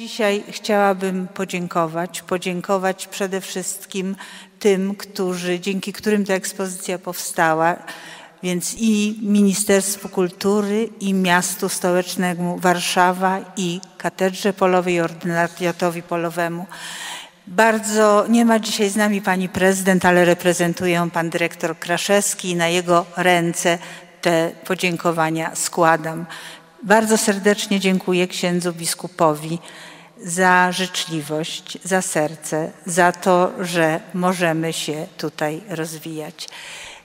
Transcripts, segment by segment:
Dzisiaj chciałabym podziękować, podziękować przede wszystkim tym, którzy, dzięki którym ta ekspozycja powstała, więc i Ministerstwu Kultury, i Miastu Stołecznemu Warszawa, i Katedrze Polowej, i Ordynariatowi Polowemu. Bardzo, nie ma dzisiaj z nami pani prezydent, ale reprezentuje ją pan dyrektor Kraszewski i na jego ręce te podziękowania składam. Bardzo serdecznie dziękuję księdzu biskupowi za życzliwość, za serce, za to, że możemy się tutaj rozwijać.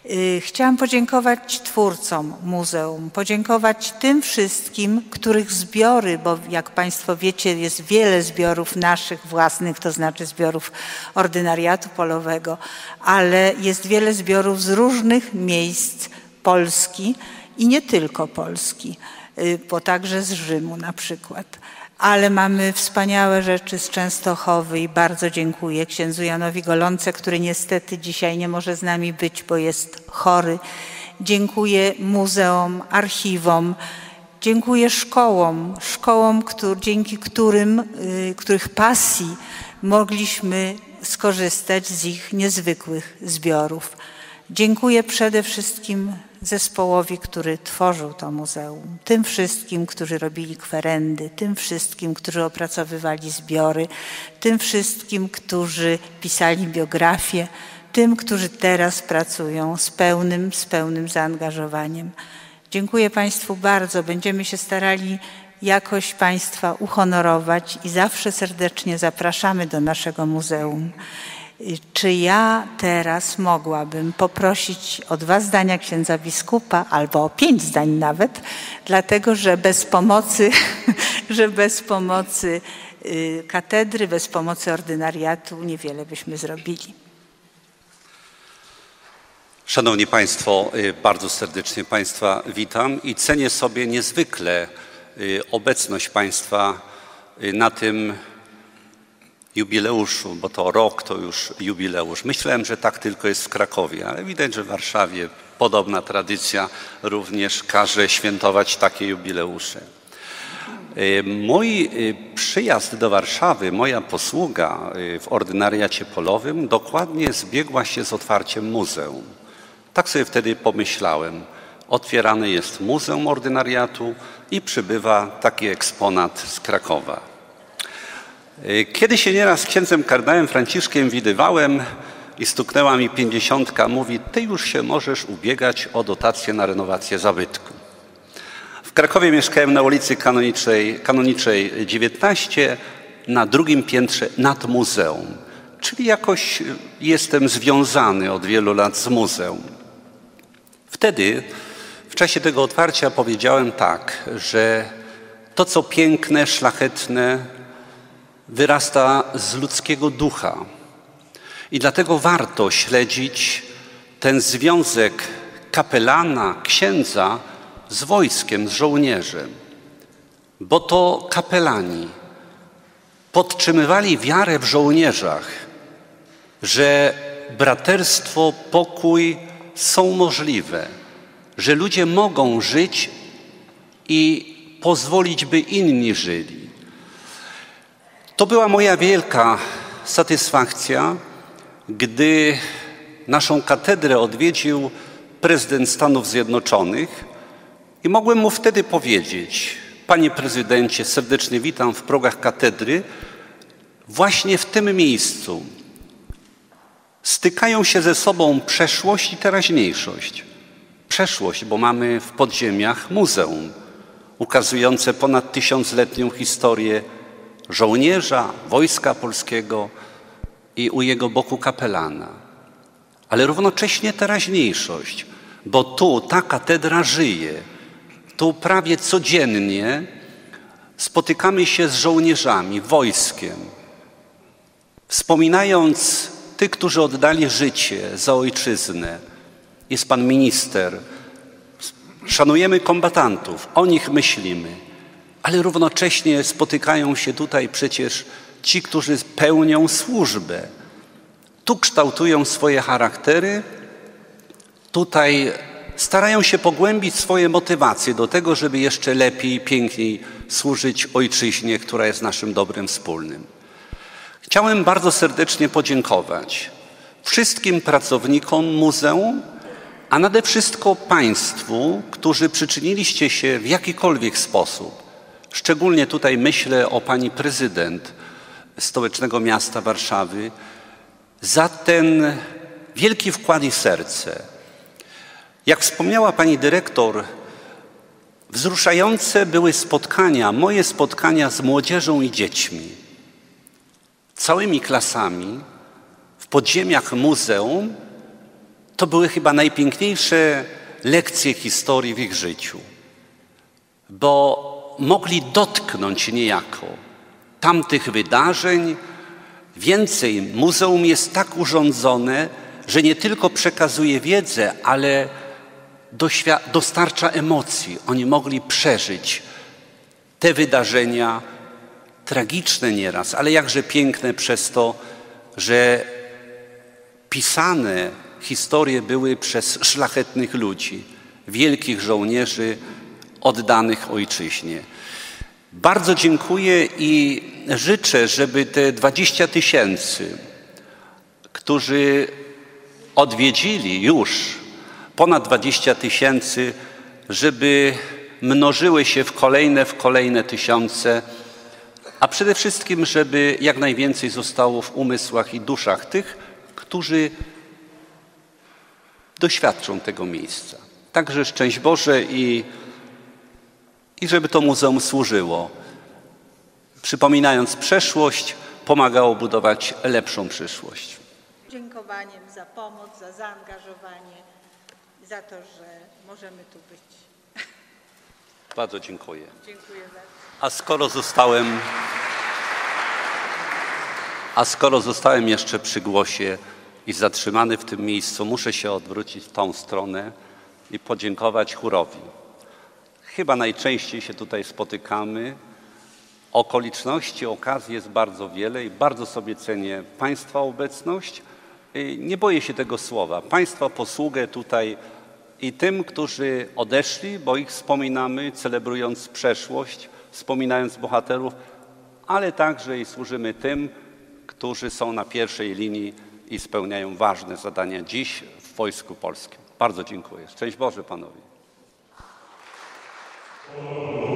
Y, chciałam podziękować twórcom muzeum, podziękować tym wszystkim, których zbiory, bo jak Państwo wiecie, jest wiele zbiorów naszych własnych, to znaczy zbiorów ordynariatu polowego, ale jest wiele zbiorów z różnych miejsc Polski i nie tylko Polski, y, bo także z Rzymu na przykład ale mamy wspaniałe rzeczy z Częstochowy i bardzo dziękuję księdzu Janowi Golące, który niestety dzisiaj nie może z nami być, bo jest chory. Dziękuję muzeum, archiwom, dziękuję szkołom, szkołom, który, dzięki którym, y, których pasji mogliśmy skorzystać z ich niezwykłych zbiorów. Dziękuję przede wszystkim zespołowi, który tworzył to muzeum, tym wszystkim, którzy robili kwerendy, tym wszystkim, którzy opracowywali zbiory, tym wszystkim, którzy pisali biografie, tym, którzy teraz pracują z pełnym, z pełnym zaangażowaniem. Dziękuję Państwu bardzo. Będziemy się starali jakoś Państwa uhonorować i zawsze serdecznie zapraszamy do naszego muzeum. Czy ja teraz mogłabym poprosić o dwa zdania księdza biskupa, albo o pięć zdań nawet, dlatego że bez pomocy, że bez pomocy y, katedry, bez pomocy ordynariatu niewiele byśmy zrobili. Szanowni Państwo, y, bardzo serdecznie Państwa witam i cenię sobie niezwykle y, obecność Państwa na tym jubileuszu, bo to rok to już jubileusz. Myślałem, że tak tylko jest w Krakowie, ale widać, że w Warszawie podobna tradycja również każe świętować takie jubileusze. E, mój e, przyjazd do Warszawy, moja posługa e, w ordynariacie polowym dokładnie zbiegła się z otwarciem muzeum. Tak sobie wtedy pomyślałem. Otwierane jest Muzeum Ordynariatu i przybywa taki eksponat z Krakowa. Kiedy się nieraz z księdzem kardynałem Franciszkiem widywałem i stuknęła mi pięćdziesiątka, mówi, ty już się możesz ubiegać o dotację na renowację zabytku. W Krakowie mieszkałem na ulicy Kanoniczej, Kanoniczej 19, na drugim piętrze nad muzeum. Czyli jakoś jestem związany od wielu lat z muzeum. Wtedy, w czasie tego otwarcia powiedziałem tak, że to, co piękne, szlachetne, wyrasta z ludzkiego ducha. I dlatego warto śledzić ten związek kapelana, księdza z wojskiem, z żołnierzem, bo to kapelani podtrzymywali wiarę w żołnierzach, że braterstwo, pokój są możliwe, że ludzie mogą żyć i pozwolić, by inni żyli. To była moja wielka satysfakcja, gdy naszą katedrę odwiedził prezydent Stanów Zjednoczonych i mogłem mu wtedy powiedzieć: Panie prezydencie, serdecznie witam w progach katedry. Właśnie w tym miejscu stykają się ze sobą przeszłość i teraźniejszość. Przeszłość, bo mamy w podziemiach muzeum ukazujące ponad tysiącletnią historię żołnierza wojska polskiego i u jego boku kapelana, ale równocześnie teraźniejszość, bo tu ta katedra żyje. Tu prawie codziennie spotykamy się z żołnierzami, wojskiem, wspominając tych, którzy oddali życie za ojczyznę. Jest pan minister. Szanujemy kombatantów, o nich myślimy ale równocześnie spotykają się tutaj przecież ci, którzy pełnią służbę. Tu kształtują swoje charaktery, tutaj starają się pogłębić swoje motywacje do tego, żeby jeszcze lepiej, piękniej służyć ojczyźnie, która jest naszym dobrem wspólnym. Chciałem bardzo serdecznie podziękować wszystkim pracownikom muzeum, a nade wszystko Państwu, którzy przyczyniliście się w jakikolwiek sposób. Szczególnie tutaj myślę o pani prezydent stołecznego miasta Warszawy, za ten wielki wkład i serce. Jak wspomniała pani dyrektor, wzruszające były spotkania, moje spotkania z młodzieżą i dziećmi. Całymi klasami w podziemiach muzeum to były chyba najpiękniejsze lekcje historii w ich życiu, bo mogli dotknąć niejako tamtych wydarzeń. Więcej, muzeum jest tak urządzone, że nie tylko przekazuje wiedzę, ale dostarcza emocji. Oni mogli przeżyć te wydarzenia, tragiczne nieraz, ale jakże piękne przez to, że pisane historie były przez szlachetnych ludzi, wielkich żołnierzy oddanych ojczyźnie. Bardzo dziękuję i życzę, żeby te 20 tysięcy, którzy odwiedzili już ponad 20 tysięcy, żeby mnożyły się w kolejne, w kolejne tysiące, a przede wszystkim, żeby jak najwięcej zostało w umysłach i duszach tych, którzy doświadczą tego miejsca. Także szczęść Boże i, i żeby to muzeum służyło. Przypominając przeszłość, pomagało budować lepszą przyszłość. Dziękowaniem za pomoc, za zaangażowanie, za to, że możemy tu być. Bardzo dziękuję. Dziękuję bardzo. A skoro zostałem, a skoro zostałem jeszcze przy głosie, i zatrzymany w tym miejscu, muszę się odwrócić w tą stronę i podziękować chórowi. Chyba najczęściej się tutaj spotykamy. Okoliczności, okazji jest bardzo wiele i bardzo sobie cenię Państwa obecność. Nie boję się tego słowa. Państwa posługę tutaj i tym, którzy odeszli, bo ich wspominamy, celebrując przeszłość, wspominając bohaterów, ale także i służymy tym, którzy są na pierwszej linii i spełniają ważne zadania dziś w Wojsku Polskim. Bardzo dziękuję. Szczęść Boże Panowie. Oh.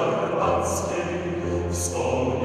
Карпатской, вспомни.